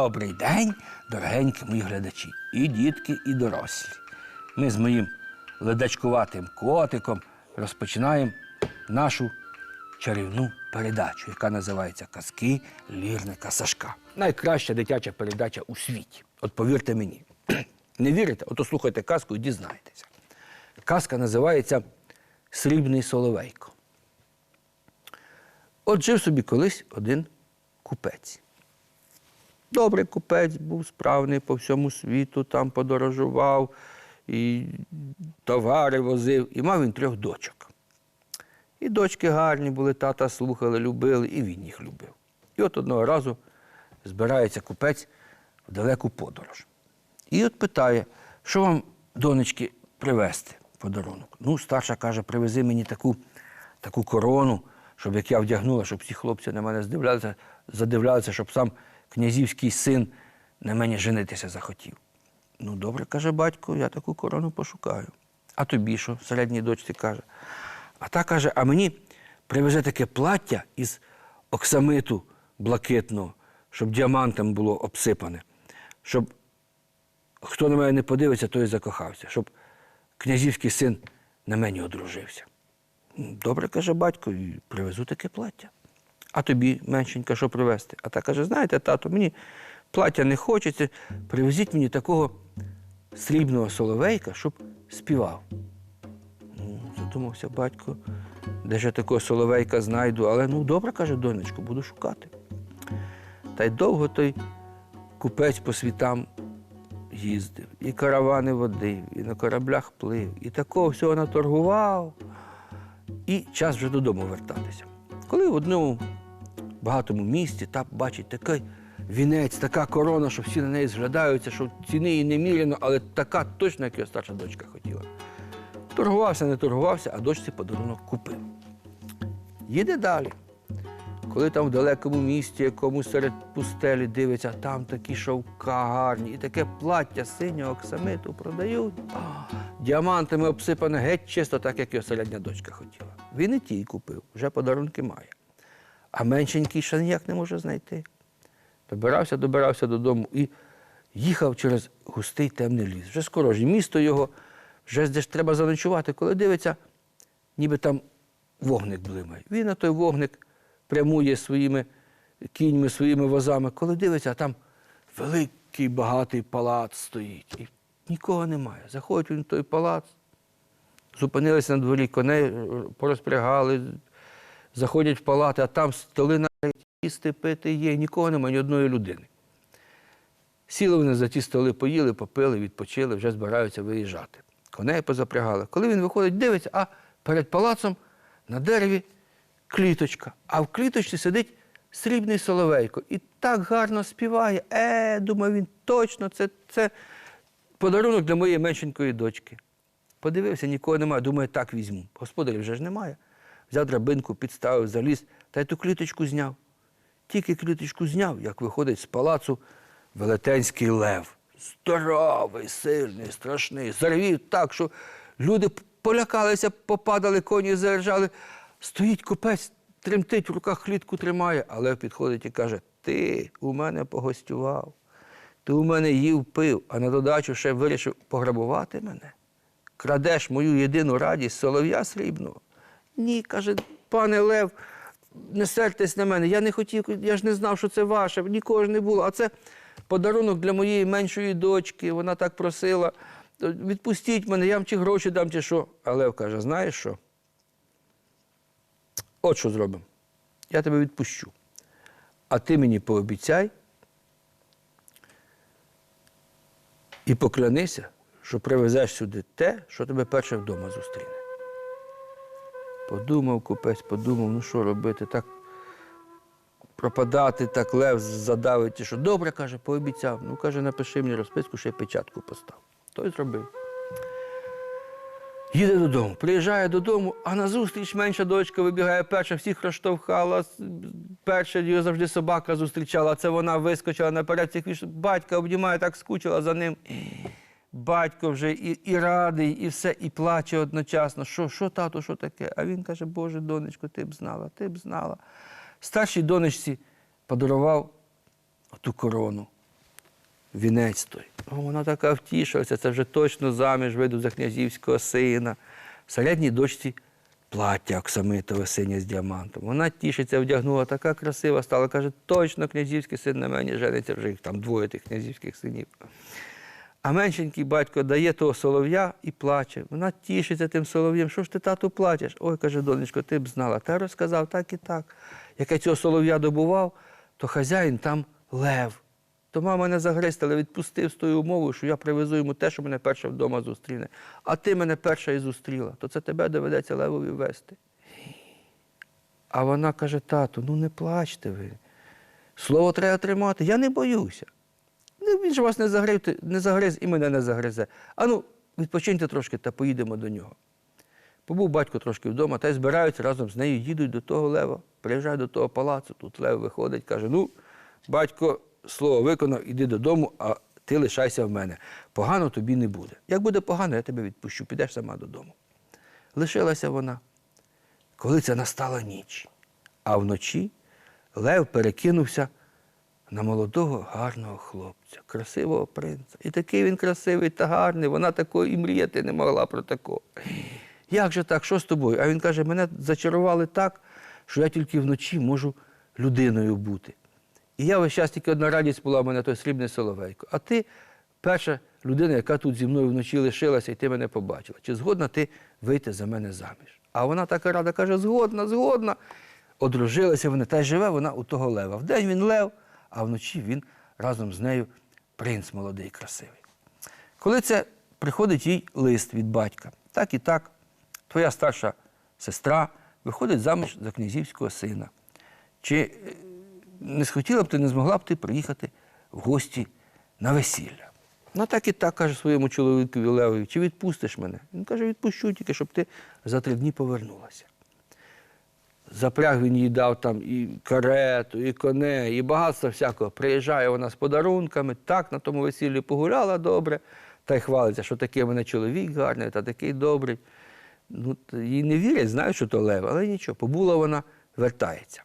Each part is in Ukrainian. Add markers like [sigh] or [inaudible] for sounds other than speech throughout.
Добрий день, дорогенькі мої глядачі, і дітки, і дорослі. Ми з моїм ледачкуватим котиком розпочинаємо нашу чарівну передачу, яка називається Казки лірника Сашка. Найкраща дитяча передача у світі. От повірте мені. [clears throat] Не вірите? Ото слухайте казку і дізнаєтеся. Казка називається Срібний Соловейко. От жив собі колись один купець. Добрий купець був справний по всьому світу, там подорожував, і товари возив, і мав він трьох дочок. І дочки гарні були, тата слухали, любили, і він їх любив. І от одного разу збирається купець в далеку подорож. І от питає, що вам, донечки, привезти подарунок? Ну, старша каже, привези мені таку, таку корону, щоб як я вдягнула, щоб всі хлопці на мене здивлялися, задивлялися, щоб сам князівський син на мені женитися захотів. Ну, добре, каже батько, я таку корону пошукаю. А тобі що? Середній дочці каже. А та каже, а мені привезе таке плаття із оксамиту блакитного, щоб діамантом було обсипане, щоб хто на мене не подивиться, той закохався, щоб князівський син на мені одружився. «Ну, Добре, каже батько, і привезу таке плаття. А тобі, меншенька, що привезти? А та каже: знаєте, тато, мені плаття не хочеться, привезіть мені такого срібного соловейка, щоб співав. Ну, задумався батько, де ж я такого соловейка знайду, але ну добре, каже донечко, буду шукати. Та й довго той купець по світам їздив, і каравани водив, і на кораблях плив, і такого всього наторгував. І час вже додому вертатися. Коли в одному багатому місті та бачить такий вінець, така корона, що всі на неї зглядаються, що ціни її неміряно, але така точно, як його старша дочка хотіла. Торгувався, не торгувався, а дочці подарунок купив. Їде далі. Коли там в далекому місті, якомусь серед пустелі дивиться, там такі шовка гарні, і таке плаття синього оксамиту продають. А, діамантами обсипане геть чисто, так як його середня дочка хотіла. Він і тій купив, вже подарунки має. А меншенький ще ніяк не може знайти. Добирався, добирався додому і їхав через густий темний ліс. Вже скоро ж місто його, вже де ж треба заночувати, коли дивиться, ніби там вогник блимає. Він на той вогник прямує своїми кіньми, своїми возами. Коли дивиться, там великий багатий палац стоїть. І нікого немає. Заходить він в той палац, зупинилися на дворі, коней е, порозпрягали, заходять в палати, а там столи навіть їсти, пити є, нікого немає, ні одної людини. Сіли вони за ті столи, поїли, попили, відпочили, вже збираються виїжджати. Коней позапрягали. Коли він виходить, дивиться, а перед палацом на дереві кліточка, а в кліточці сидить срібний соловейко. І так гарно співає. Е, думаю, він точно, це, це подарунок для моєї меншенької дочки. Подивився, нікого немає, думаю, так візьму. Господарів вже ж немає. Взяв драбинку, підставив, заліз, та й ту кліточку зняв. Тільки кліточку зняв, як виходить з палацу велетенський лев. Здоровий, сильний, страшний. Зарвів так, що люди полякалися, попадали, коні заржали. Стоїть купець, тремтить, в руках клітку тримає, а лев підходить і каже: Ти у мене погостював, ти у мене їв пив, а на додачу ще вирішив пограбувати мене. Крадеш мою єдину радість солов'я срібного. Ні, каже, пане Лев, не сертесь на мене. Я не хотів, я ж не знав, що це ваше, нікого ж не було. А це подарунок для моєї меншої дочки. Вона так просила. Відпустіть мене, я вам чи гроші дам, чи що. А Лев каже: знаєш що? От що зробимо. Я тебе відпущу. А ти мені пообіцяй і поклянися, що привезеш сюди те, що тебе перше вдома зустріне. Подумав купець, подумав, ну що робити, так пропадати, так лев задавить, і що добре, каже, пообіцяв. Ну, каже, напиши мені розписку, ще й печатку постав. Той зробив. Їде додому, приїжджає додому, а назустріч менша дочка вибігає перша, всіх розштовхала, перша її завжди собака зустрічала, це вона вискочила наперед, всіх батька обнімає, так скучила за ним. Батько вже і, і радий, і все, і плаче одночасно. Що, що, тато, що таке? А він каже, Боже, донечко, ти б знала, ти б знала. Старшій донечці подарував ту корону. вінець той. О, вона така втішилася, це вже точно заміж вийду за князівського сина. Середній дочці плаття оксамитове синє з діамантом. Вона тішиться, вдягнула, така красива стала. Каже, точно князівський син на мені жениться, вже їх там двоє тих князівських синів. А меншенький батько дає того солов'я і плаче. Вона тішиться тим солов'єм. Що ж ти, тату, плачеш? Ой, каже, донечко, ти б знала. Та розказав так і так. Як я цього солов'я добував, то хазяїн там лев. То мама не загризти, але відпустив з тою умовою, що я привезу йому те, що мене перше вдома зустріне. А ти мене перша і зустріла, то це тебе доведеться левові вести. А вона каже: тату, ну не плачте ви. Слово треба тримати. Я не боюся. Ну, Він ж вас не загриз, не загриз і мене не загризе. А ну, відпочиньте трошки та поїдемо до нього. Побув батько трошки вдома, та й збираються разом з нею, їдуть до того лева, приїжджають до того палацу. Тут лев виходить, каже: ну, батько, слово виконав, іди додому, а ти лишайся в мене. Погано тобі не буде. Як буде погано, я тебе відпущу, підеш сама додому. Лишилася вона. Коли це настала ніч, а вночі Лев перекинувся на молодого гарного хлопця, красивого принца. І такий він красивий та гарний, вона такої і мріяти не могла про такого. Як же так, що з тобою? А він каже, мене зачарували так, що я тільки вночі можу людиною бути. І я весь час тільки одна радість була в мене той срібний соловейко. А ти перша людина, яка тут зі мною вночі лишилася, і ти мене побачила. Чи згодна ти вийти за мене заміж? А вона така рада каже: згодна, згодна. Одружилася вони, та й живе вона у того лева. Вдень він лев, а вночі він разом з нею принц молодий, красивий. Коли це приходить їй лист від батька, так і так, твоя старша сестра виходить заміж за князівського сина. Чи е, не схотіла б ти, не змогла б ти приїхати в гості на весілля? Ну так і так каже своєму чоловікові Левові, чи відпустиш мене? Він каже, відпущу тільки, щоб ти за три дні повернулася. Запряг він їй дав там і карету, і коней, і багатство всякого. Приїжджає вона з подарунками, так на тому весіллі погуляла добре, та й хвалиться, що такий мене чоловік гарний, та такий добрий. Ну, їй не вірять, знають, що то лев, але нічого, побула вона, вертається.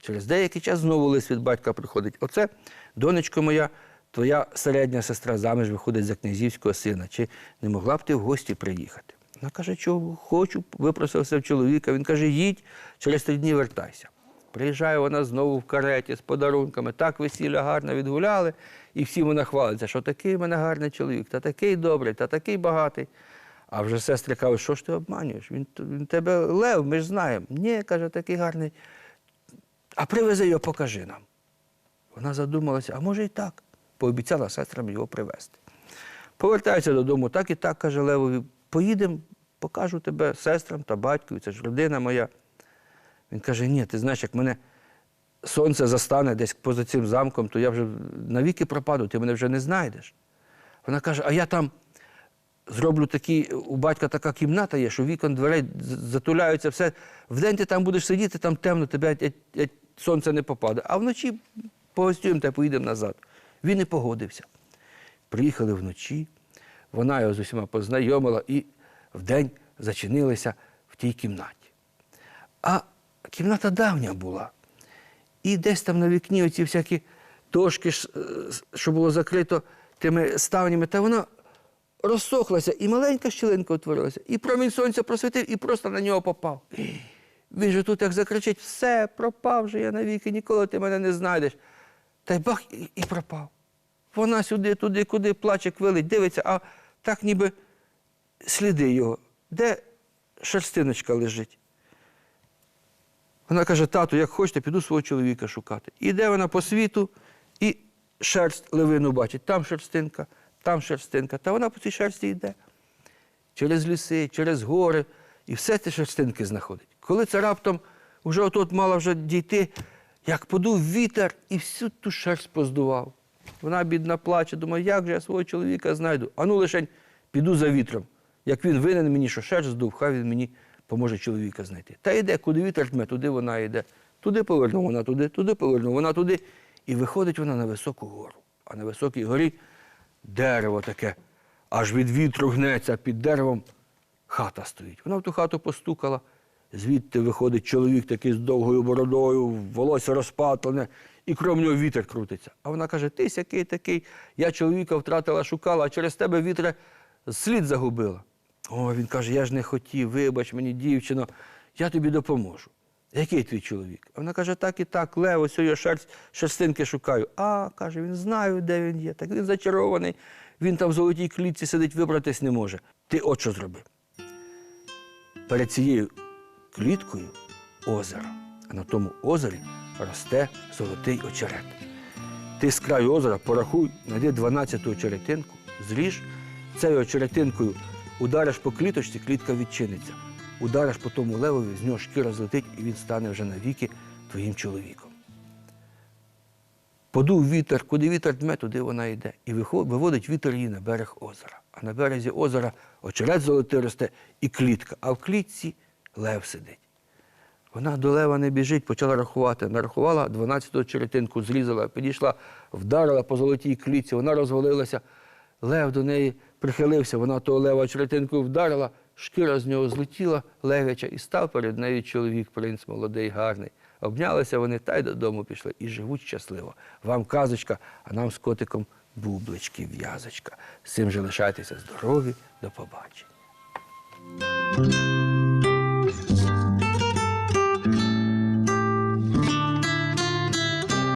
Через деякий час знову лист від батька приходить. Оце, донечко моя, твоя середня сестра заміж виходить за князівського сина. Чи не могла б ти в гості приїхати? Вона каже, чого хочу, випросився в чоловіка. Він каже, їдь, через три дні вертайся. Приїжджає вона знову в кареті з подарунками. Так весілля гарно відгуляли, і всі вона хвалиться, що такий в мене гарний чоловік, та такий добрий, та такий багатий. А вже сестри кажуть, що ж ти обманюєш? Він, він тебе лев, ми ж знаємо. Ні, каже, такий гарний. А привези його, покажи нам. Вона задумалася, а може і так. Пообіцяла сестрам його привезти. Повертається додому, так і так, каже Левові, поїдемо, покажу тебе сестрам та батькові, це ж родина моя. Він каже, ні, ти знаєш, як мене сонце застане десь поза цим замком, то я вже навіки пропаду, ти мене вже не знайдеш. Вона каже, а я там зроблю такі, у батька така кімната є, що вікон дверей затуляються, все. Вдень ти там будеш сидіти, там темно, тебе сонце не попаде. А вночі погостюємо та поїдемо назад. Він і погодився. Приїхали вночі, вона його з усіма познайомила і вдень зачинилися в тій кімнаті. А кімната давня була. І десь там на вікні оці всякі дошки, е, що було закрито тими ставнями, та вона розсохлася, і маленька щілинка утворилася, і промінь сонця просвітив, і просто на нього попав. Він же тут як закричить, все, пропав же я навіки, ніколи ти мене не знайдеш. Та й бах, і, пропав. Вона сюди, туди, куди плаче, квилить, дивиться, а так ніби сліди його. Де шерстиночка лежить? Вона каже, тату, як хочете, піду свого чоловіка шукати. Іде вона по світу і шерсть левину бачить. Там шерстинка, там шерстинка. Та вона по цій шерсті йде. Через ліси, через гори. І все ці шерстинки знаходить. Коли це раптом вже отут мала вже дійти, як подув вітер і всю ту шерсть поздував. Вона бідна плаче, думає, як же я свого чоловіка знайду. А ну лишень піду за вітром. Як він винен мені, що шерсть здув, хай він мені поможе чоловіка знайти. Та йде, куди вітер тме, туди вона йде. Туди поверну вона туди, туди поверну вона туди. І виходить вона на високу гору. А на високій горі дерево таке, аж від вітру гнеться під деревом. Хата стоїть. Вона в ту хату постукала. Звідти виходить чоловік такий з довгою бородою, волосся розпатлене, і крім нього вітер крутиться. А вона каже: ти сякий такий, я чоловіка втратила, шукала, а через тебе вітер слід загубила. О, він каже, я ж не хотів, вибач мені, дівчино, я тобі допоможу. Який твій чоловік? А вона каже, так і так, Лев, ось я шерсть, шерстинки шукаю. А, каже, він знаю, де він є. Так він зачарований, він там в золотій клітці сидить, вибратись не може. Ти от що зроби. Перед цією кліткою озеро, а на тому озері росте золотий очерет. Ти з краю озера порахуй, знайди 12-ту очеретинку, зріж, цією очеретинкою удариш по кліточці, клітка відчиниться. Удариш по тому левові, з нього шкіра злетить, і він стане вже навіки твоїм чоловіком. Подув вітер, куди вітер дме, туди вона йде. І виводить вітер її на берег озера. А на березі озера очерет золотий росте і клітка, а в клітці лев сидить. Вона до лева не біжить, почала рахувати. Нарахувала 12-ту черетинку, зрізала, підійшла, вдарила по золотій клітці, вона розвалилася. Лев до неї прихилився, вона того лева черетинкою вдарила, шкіра з нього злетіла левяча, і став перед нею чоловік, принц молодий, гарний. Обнялися вони та й додому пішли і живуть щасливо. Вам казочка, а нам з котиком бублички, в'язочка. З цим же лишайтеся здорові, до побачення.